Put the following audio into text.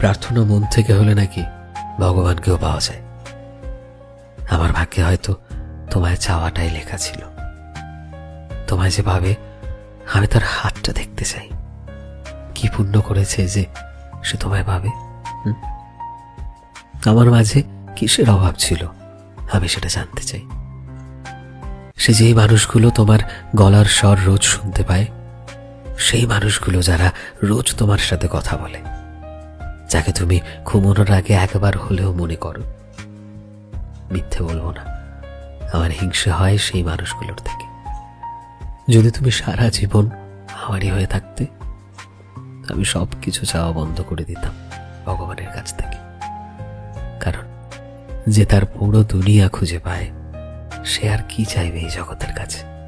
প্রার্থনা মন থেকে হলে নাকি ভগবানকেও পাওয়া যায়। আমার ভাগ্যে হয়তো তোমায় চাওয়াটাই লেখা ছিল। তোমায় যে ভাবে আমি তার হাতটা দেখতে চাই। কি পুণ্য করেছে যে সে তোমায় হুম? আমার মাঝে কিসের অভাব ছিল, আমি সেটা জানতে চাই। সে যেই মানুষগুলো তোমার গলার স্বর রোজ শুনতে পায়, সেই মানুষগুলো যারা রোজ তোমার সাথে কথা বলে। যাকে তুমি ঘুমানোর আগে একবার হলেও মনে করো। মিথ্যে বলব না। আমার হিংসে হয় সেই মানুষগুলোর থেকে। যদি তুমি সারা জীবন আমারই হয়ে থাকতে, আমি সব কিছু চাওয়া বন্ধ করে দিতাম ভগবানের কাছ থেকে। কারণ যে তার পুরো দুনিয়া খুঁজে পায়, সে আর কি চাইবে এই জগতের কাছে?